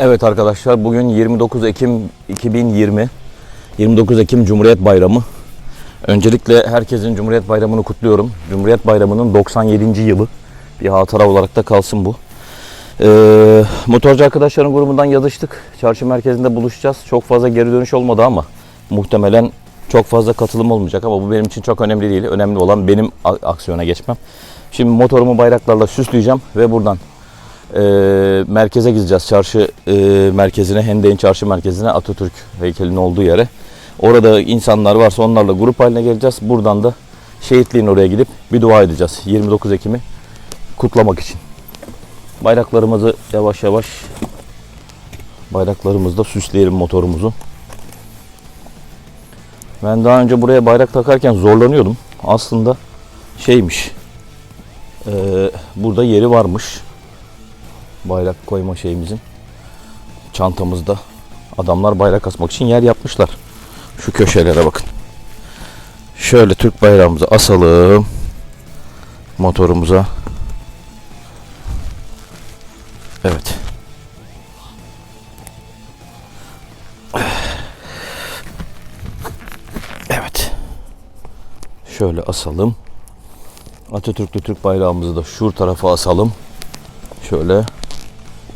Evet arkadaşlar bugün 29 Ekim 2020. 29 Ekim Cumhuriyet Bayramı. Öncelikle herkesin Cumhuriyet Bayramı'nı kutluyorum. Cumhuriyet Bayramı'nın 97. yılı. Bir hatıra olarak da kalsın bu. Ee, motorcu arkadaşların grubundan yazıştık. Çarşı merkezinde buluşacağız. Çok fazla geri dönüş olmadı ama muhtemelen çok fazla katılım olmayacak ama bu benim için çok önemli değil. Önemli olan benim aksiyona geçmem. Şimdi motorumu bayraklarla süsleyeceğim ve buradan e, merkeze gideceğiz. Çarşı e, merkezine, Hendek'in çarşı merkezine Atatürk heykelinin olduğu yere. Orada insanlar varsa onlarla grup haline geleceğiz. Buradan da şehitliğin oraya gidip bir dua edeceğiz. 29 Ekim'i kutlamak için. Bayraklarımızı yavaş yavaş bayraklarımızda süsleyelim motorumuzu. Ben daha önce buraya bayrak takarken zorlanıyordum. Aslında şeymiş. e, burada yeri varmış bayrak koyma şeyimizin çantamızda adamlar bayrak asmak için yer yapmışlar. Şu köşelere bakın. Şöyle Türk bayrağımızı asalım motorumuza. Evet. Evet. Şöyle asalım. Atatürk'lü Türk bayrağımızı da şu tarafa asalım. Şöyle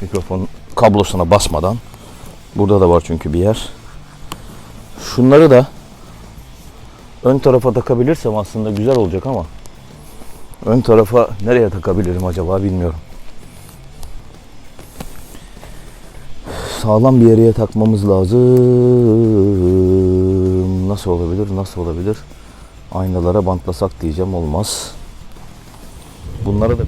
mikrofon kablosuna basmadan. Burada da var çünkü bir yer. Şunları da ön tarafa takabilirsem aslında güzel olacak ama ön tarafa nereye takabilirim acaba bilmiyorum. Sağlam bir yere takmamız lazım. Nasıl olabilir? Nasıl olabilir? Aynalara bantlasak diyeceğim olmaz. Bunları da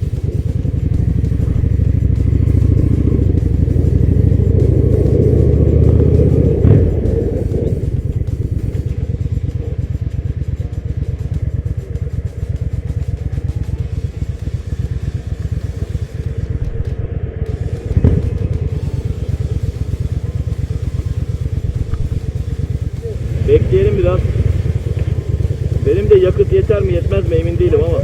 de yakıt yeter mi yetmez mi emin değilim ama.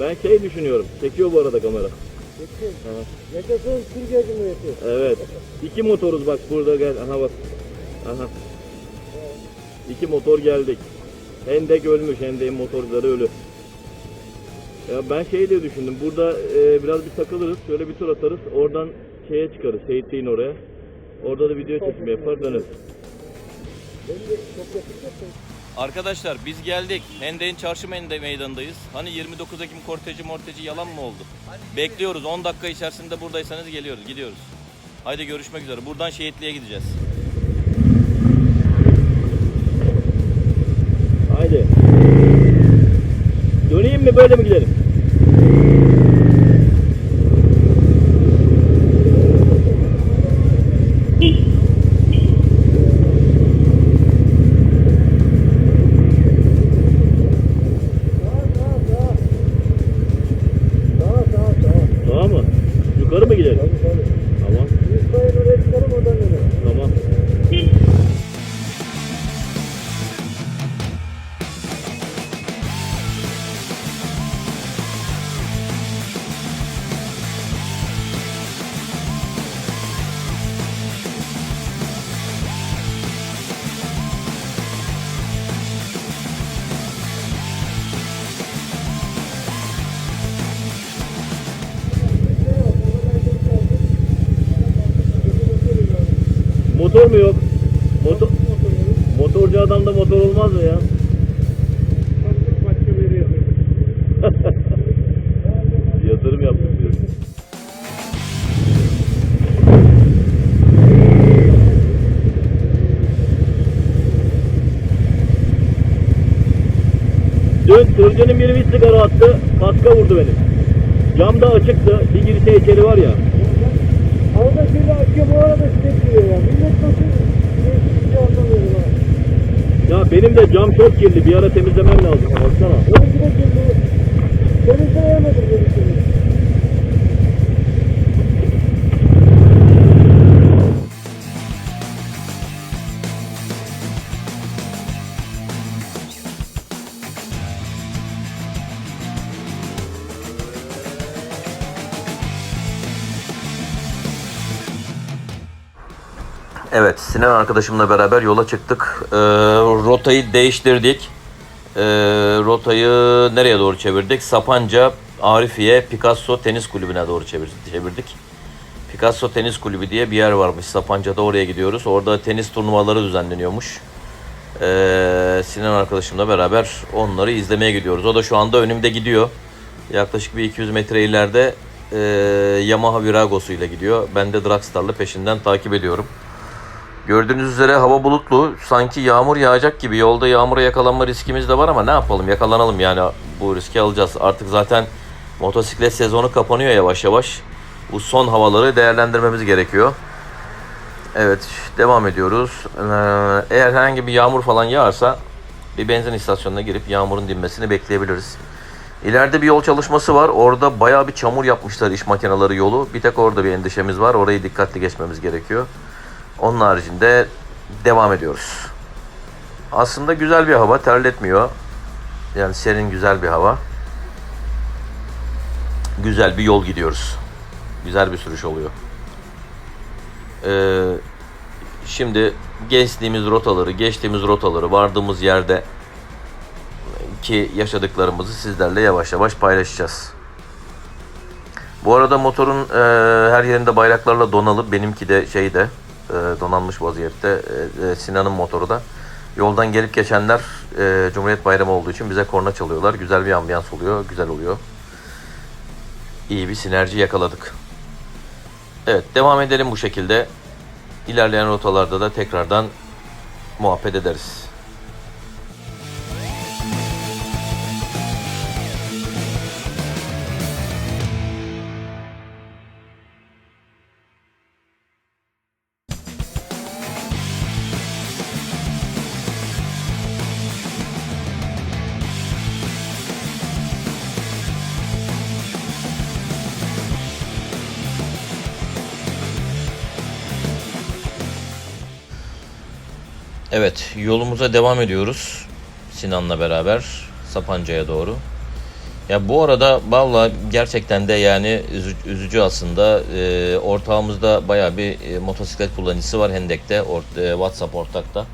Ben şey düşünüyorum. Çekiyor bu arada kamera. Yaşasın Türkiye. Evet. İki motoruz bak burada gel. Aha bak. Aha. İki motor geldik. Hendek ölmüş. Hendek'in motorları ölü. Ya ben şey diye düşündüm. Burada e, biraz bir takılırız. Şöyle bir tur atarız. Oradan şeye çıkarız. Şehitliğin oraya. Orada da video çekimi yapar döneriz. Arkadaşlar biz geldik. Hendek'in çarşı meydan- meydanındayız. Hani 29 Ekim korteci morteci yalan mı oldu? Bekliyoruz. 10 dakika içerisinde buradaysanız geliyoruz. Gidiyoruz. Haydi görüşmek üzere. Buradan şehitliğe gideceğiz. Haydi. Döneyim mi böyle mi gidelim? Adamda motor olmaz mı ya? Yatırım yaptık diyor. Dün tırcının biri bir sigara attı, kaska vurdu beni. Cam da açıktı, bir girse içeri var ya. Arada şöyle açıyor bu arada sinek giriyor ya. Millet nasıl bir şey anlamıyorum ha. Ya benim de cam çok kirli, bir ara temizlemem lazım. Baksana. Benimki de girdi. Temizleyemedim benimkini. Evet, Sinan arkadaşımla beraber yola çıktık. Ee, rotayı değiştirdik. Ee, rotayı nereye doğru çevirdik? Sapanca, Arifiye, Picasso Tenis Kulübü'ne doğru çevir- çevirdik. Picasso Tenis Kulübü diye bir yer varmış. Sapanca'da oraya gidiyoruz. Orada tenis turnuvaları düzenleniyormuş. Ee, Sinan arkadaşımla beraber onları izlemeye gidiyoruz. O da şu anda önümde gidiyor. Yaklaşık bir 200 metre ileride e, Yamaha Virago'su ile gidiyor. Ben de Dragstar'lı peşinden takip ediyorum. Gördüğünüz üzere hava bulutlu. Sanki yağmur yağacak gibi. Yolda yağmura yakalanma riskimiz de var ama ne yapalım? Yakalanalım yani. Bu riski alacağız. Artık zaten motosiklet sezonu kapanıyor yavaş yavaş. Bu son havaları değerlendirmemiz gerekiyor. Evet, devam ediyoruz. Ee, Eğer herhangi bir yağmur falan yağarsa bir benzin istasyonuna girip yağmurun dinmesini bekleyebiliriz. İleride bir yol çalışması var. Orada bayağı bir çamur yapmışlar iş makineleri yolu. Bir tek orada bir endişemiz var. Orayı dikkatli geçmemiz gerekiyor. Onun haricinde devam ediyoruz. Aslında güzel bir hava, terletmiyor. Yani serin güzel bir hava. Güzel bir yol gidiyoruz. Güzel bir sürüş oluyor. Ee, şimdi geçtiğimiz rotaları, geçtiğimiz rotaları vardığımız yerde ki yaşadıklarımızı sizlerle yavaş yavaş paylaşacağız. Bu arada motorun e, her yerinde bayraklarla donalı. Benimki de şeyde donanmış vaziyette. E, e, Sinan'ın motoru da. Yoldan gelip geçenler e, Cumhuriyet Bayramı olduğu için bize korna çalıyorlar. Güzel bir ambiyans oluyor. Güzel oluyor. İyi bir sinerji yakaladık. Evet devam edelim bu şekilde. İlerleyen rotalarda da tekrardan muhabbet ederiz. Evet, yolumuza devam ediyoruz. Sinan'la beraber Sapanca'ya doğru. Ya bu arada valla gerçekten de yani üzü- üzücü aslında. Ee, ortağımızda bayağı bir e, motosiklet kullanıcısı var Hendek'te, ort- e, WhatsApp ortakta.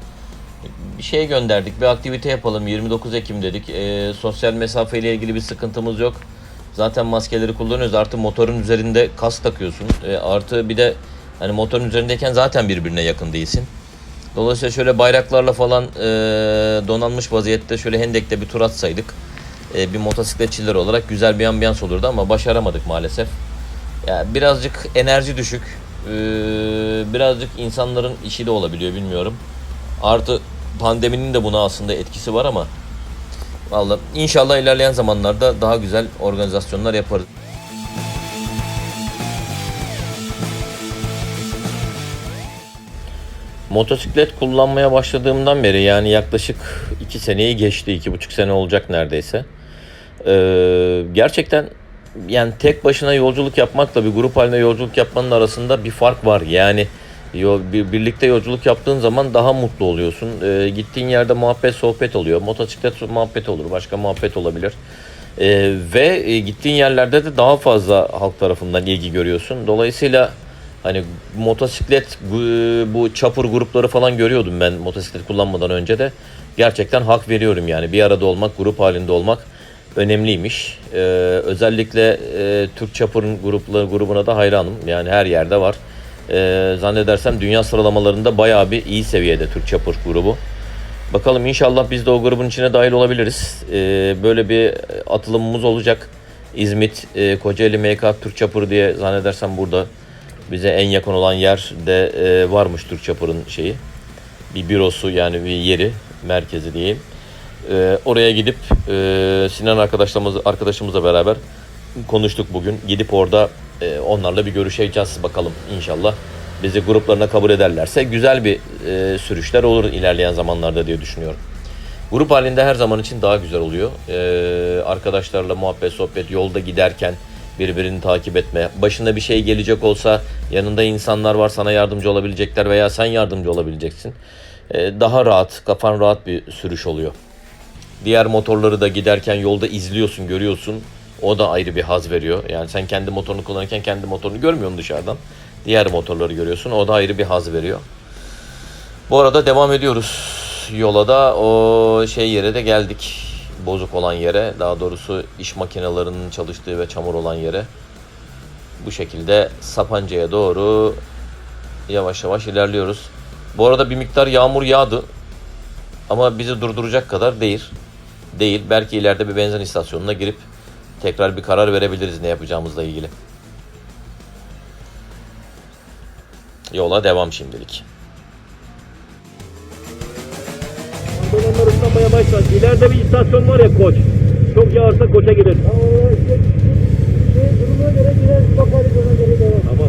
Bir şey gönderdik, bir aktivite yapalım 29 Ekim dedik. Ee, sosyal mesafeyle ilgili bir sıkıntımız yok. Zaten maskeleri kullanıyoruz. Artı motorun üzerinde kask takıyorsun. Ee, artı bir de hani motorun üzerindeyken zaten birbirine yakın değilsin. Dolayısıyla şöyle bayraklarla falan e, donanmış vaziyette şöyle Hendek'te bir tur atsaydık e, bir motosikletçiler olarak güzel bir ambiyans olurdu ama başaramadık maalesef. Ya birazcık enerji düşük, e, birazcık insanların işi de olabiliyor bilmiyorum. Artı pandeminin de buna aslında etkisi var ama vallahi inşallah ilerleyen zamanlarda daha güzel organizasyonlar yaparız. Motosiklet kullanmaya başladığımdan beri yani yaklaşık 2 seneyi geçti. 2,5 sene olacak neredeyse. Ee, gerçekten yani tek başına yolculuk yapmakla bir grup halinde yolculuk yapmanın arasında bir fark var. Yani birlikte yolculuk yaptığın zaman daha mutlu oluyorsun. Ee, gittiğin yerde muhabbet sohbet oluyor. Motosiklet muhabbet olur. Başka muhabbet olabilir. Ee, ve e, gittiğin yerlerde de daha fazla halk tarafından ilgi görüyorsun. Dolayısıyla Hani motosiklet bu, chopper grupları falan görüyordum ben motosiklet kullanmadan önce de. Gerçekten hak veriyorum yani bir arada olmak, grup halinde olmak önemliymiş. Ee, özellikle e, Türk chopper'ın grupları, grubuna da hayranım. Yani her yerde var. Ee, zannedersem dünya sıralamalarında bayağı bir iyi seviyede Türk chopper grubu. Bakalım inşallah biz de o grubun içine dahil olabiliriz. Ee, böyle bir atılımımız olacak. İzmit, e, Kocaeli MK Türk Chopper diye zannedersem burada bize en yakın olan yerde e, varmış Türk Chopper'ın şeyi. Bir bürosu yani bir yeri, merkezi diyeyim. E, oraya gidip e, Sinan arkadaşlarımız, arkadaşımızla beraber konuştuk bugün. Gidip orada e, onlarla bir görüşeceğiz bakalım inşallah. Bizi gruplarına kabul ederlerse güzel bir e, sürüşler olur ilerleyen zamanlarda diye düşünüyorum. Grup halinde her zaman için daha güzel oluyor. Ee, arkadaşlarla muhabbet, sohbet, yolda giderken birbirini takip etme. Başına bir şey gelecek olsa yanında insanlar var sana yardımcı olabilecekler veya sen yardımcı olabileceksin. Ee, daha rahat, kafan rahat bir sürüş oluyor. Diğer motorları da giderken yolda izliyorsun, görüyorsun. O da ayrı bir haz veriyor. Yani sen kendi motorunu kullanırken kendi motorunu görmüyorsun dışarıdan. Diğer motorları görüyorsun. O da ayrı bir haz veriyor. Bu arada devam ediyoruz. Yola da o şey yere de geldik. Bozuk olan yere. Daha doğrusu iş makinelerinin çalıştığı ve çamur olan yere. Bu şekilde Sapanca'ya doğru yavaş yavaş ilerliyoruz. Bu arada bir miktar yağmur yağdı. Ama bizi durduracak kadar değil. Değil. Belki ileride bir benzin istasyonuna girip tekrar bir karar verebiliriz ne yapacağımızla ilgili. Yola devam şimdilik. Başlar. İleride bir istasyon var ya koç. Çok yağarsa koça. Ha o işte şey duruma göre girer bakarız ona göre devam. Tamam.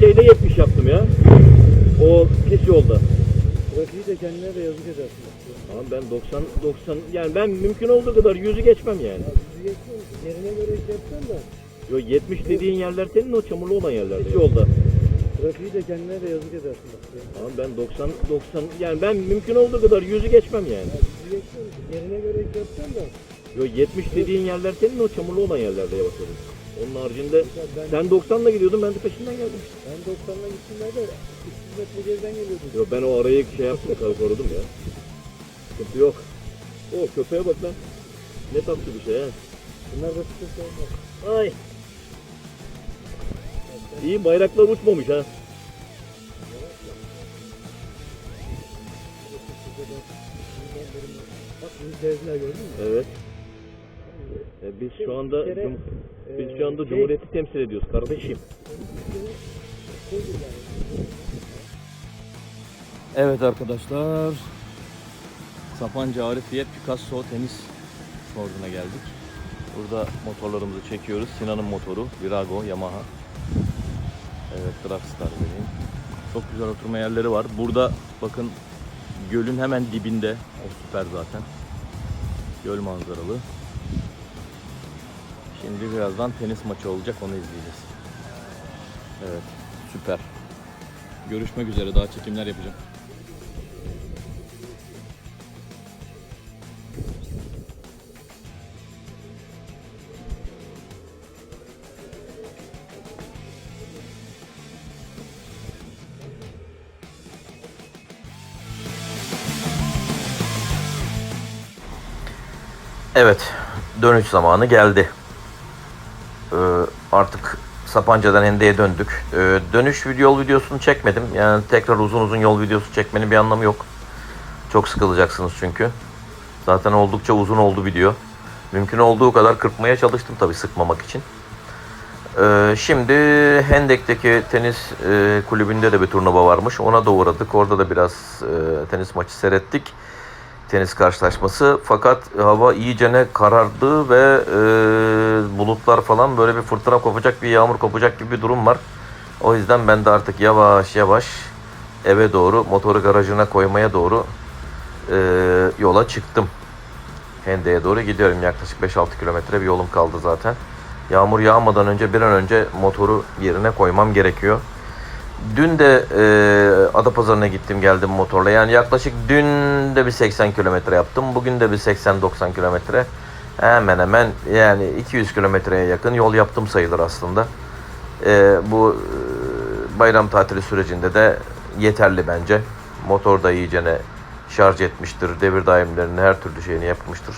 Şeyde 70 yaptım ya. O pis yolda. Trafiği de kendine de yazık edersin. Ama ben 90 90 yani ben mümkün olduğu kadar 100'ü geçmem yani. Bizi geçmiyor. Yerine göre iş yapsan da Yo 70 dediğin yerler senin o çamurlu olan yerler. Pis yolda. trafiği de kendine de yazık edersin. Ama ben 90 90 yani ben mümkün olduğu kadar 100'ü geçmem yani. Bizi geçmiyor. Yerine göre iş yapsan da Yo 70 dediğin yerler senin o çamurlu olan yerlerde yavaş olun. Onun haricinde sen 90'la gidiyordun ben de peşinden geldim. ben 90'la gittim de 300 metre geriden geliyordum. Yo ben o arayı şey yaptım korudum ya. Sıkıntı yok. O köpeğe bak lan. Ne tatlı bir şey ha. Bunlar da sıkıntı olmaz. Ay. İyi bayraklar uçmamış ha. Bak sevdiler gördün mü? Evet. E, biz şu anda Cum- biz Ee, şu anda şey- Cumhuriyeti temsil ediyoruz kardeşim. Evet arkadaşlar. Sapanca Arifiye Picasso tenis kortuna geldik. Burada motorlarımızı çekiyoruz. Sinan'ın motoru Virago Yamaha. Evet Dragstar benim. Çok güzel oturma yerleri var. Burada bakın gölün hemen dibinde. O süper zaten. Göl manzaralı. Şimdi birazdan tenis maçı olacak onu izleyeceğiz. Evet süper. Görüşmek üzere daha çekimler yapacağım. Evet, dönüş zamanı geldi. Artık Sapanca'dan Hende'ye döndük. Ee, dönüş video- videosunu çekmedim. Yani tekrar uzun uzun yol videosu çekmenin bir anlamı yok. Çok sıkılacaksınız çünkü. Zaten oldukça uzun oldu video. Mümkün olduğu kadar kırpmaya çalıştım tabii sıkmamak için. Ee, şimdi Hendek'teki tenis e, kulübünde de bir turnuva varmış. Ona da uğradık. Orada da biraz e, tenis maçı seyrettik. Tenis karşılaşması. Fakat hava iyicene karardı ve e, bulutlar falan böyle bir fırtına kopacak, bir yağmur kopacak gibi bir durum var. O yüzden ben de artık yavaş yavaş eve doğru, motoru garajına koymaya doğru e, yola çıktım. Hende'ye doğru gidiyorum. Yaklaşık 5-6 kilometre bir yolum kaldı zaten. Yağmur yağmadan önce bir an önce motoru yerine koymam gerekiyor. Dün de e, Adapazarı'na gittim geldim motorla. Yani yaklaşık dün de bir 80 kilometre yaptım. Bugün de bir 80-90 kilometre. Hemen hemen yani 200 kilometreye yakın yol yaptım sayılır aslında. E, bu e, bayram tatili sürecinde de yeterli bence. Motor da iyicene şarj etmiştir. Devir daimlerinin her türlü şeyini yapmıştır.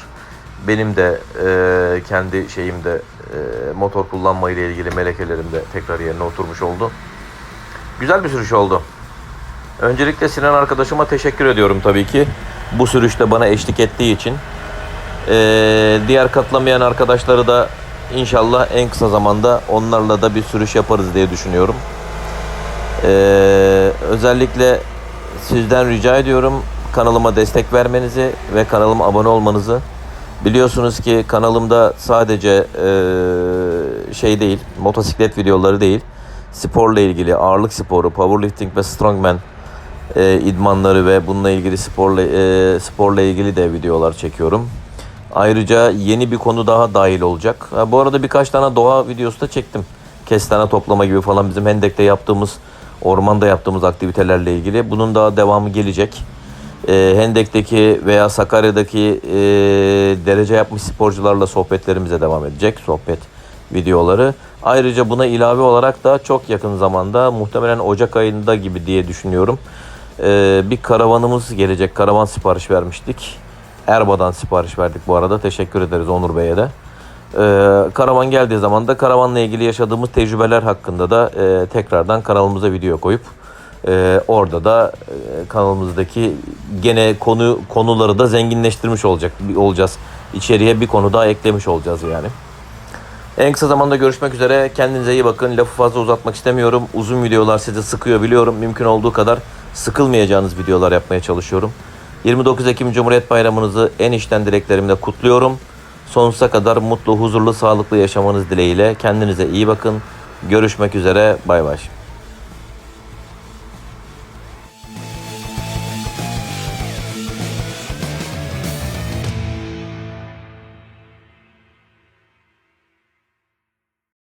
Benim de e, kendi şeyimde e, motor kullanma ile ilgili melekelerim de tekrar yerine oturmuş oldu. Güzel bir sürüş oldu. Öncelikle Sinan arkadaşıma teşekkür ediyorum tabii ki. Bu sürüşte bana eşlik ettiği için. Ee, diğer katlamayan arkadaşları da inşallah en kısa zamanda onlarla da bir sürüş yaparız diye düşünüyorum. Ee, özellikle sizden rica ediyorum kanalıma destek vermenizi ve kanalıma abone olmanızı. Biliyorsunuz ki kanalımda sadece eee, şey değil, motosiklet videoları değil, sporla ilgili ağırlık sporu, powerlifting ve strongman eee, idmanları ve bununla ilgili sporla eee, sporla ilgili de videolar çekiyorum. Ayrıca yeni bir konu daha dahil olacak. Ha, bu arada birkaç tane doğa videosu da çektim. Kestane toplama gibi falan bizim Hendek'te yaptığımız, ormanda yaptığımız aktivitelerle ilgili. Bunun daha devamı gelecek. Ee, Hendek'teki veya Sakarya'daki e, derece yapmış sporcularla sohbetlerimize devam edecek. Sohbet videoları. Ayrıca buna ilave olarak da çok yakın zamanda muhtemelen Ocak ayında gibi diye düşünüyorum. Ee, bir karavanımız gelecek. Karavan sipariş vermiştik. Erba'dan sipariş verdik bu arada. Teşekkür ederiz Onur Bey'e de. Ee, karavan geldiği zaman da karavanla ilgili yaşadığımız tecrübeler hakkında da e, tekrardan kanalımıza video koyup e, orada da e, kanalımızdaki gene konu konuları da zenginleştirmiş olacak olacağız. İçeriye bir konu daha eklemiş olacağız yani. En kısa zamanda görüşmek üzere. Kendinize iyi bakın. Lafı fazla uzatmak istemiyorum. Uzun videolar sizi sıkıyor biliyorum. Mümkün olduğu kadar sıkılmayacağınız videolar yapmaya çalışıyorum. 29 Ekim Cumhuriyet Bayramınızı en içten dileklerimle kutluyorum. Sonsuza kadar mutlu, huzurlu, sağlıklı yaşamanız dileğiyle. Kendinize iyi bakın. Görüşmek üzere. Bay bay.